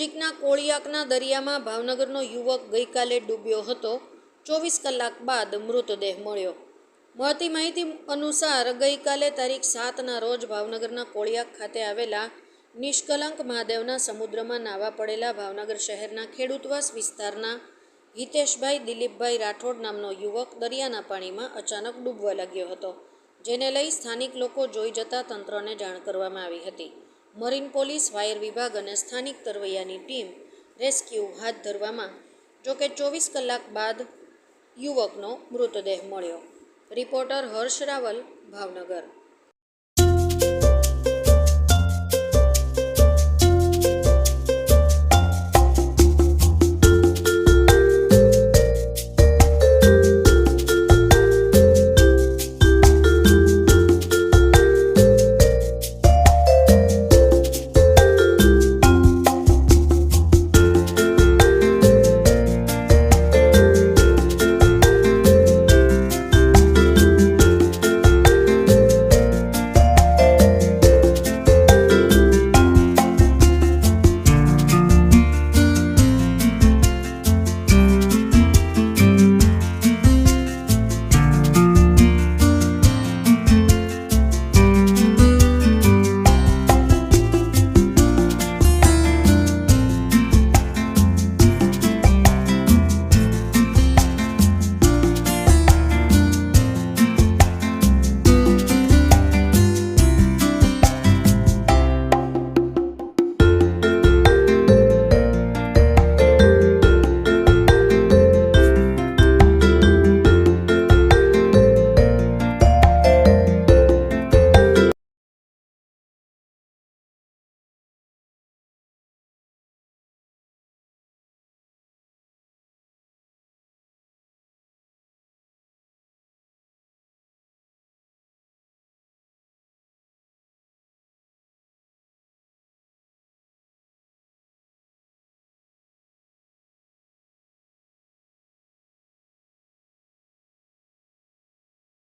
નજીકના કોળિયાકના દરિયામાં ભાવનગરનો યુવક ગઈકાલે ડૂબ્યો હતો. ચોવીસ કલાક બાદ મૃતદેહ મળ્યો. મળતી માહિતી અનુસાર ગઈકાલે તારીખ સાતના રોજ ભાવનગરના કોળિયાક ખાતે આવેલા નિષ્કલંક મહાદેવના સમુદ્રમાં નાવા પડેલા ભાવનગર શહેરના ખેડૂતવાસ વિસ્તારના હિતેશભાઈ દિલીપભાઈ રાઠોડ નામનો યુવક દરિયાના પાણીમાં અચાનક ડૂબવા લાગ્યો હતો, જેને લઈ સ્થાનિક લોકો જોઈ જતા તંત્રને જાણ કરવામાં આવી હતી. મરીન પોલીસ, ફાયર વિભાગ અને સ્થાનિક તરવૈયાની ટીમ રેસ્ક્યુ હાથ ધરવામાં, જોકે ચોવીસ કલાક બાદ યુવકનો મૃતદેહ મળ્યો. રિપોર્ટર હર્ષ રાવલ, ભાવનગર.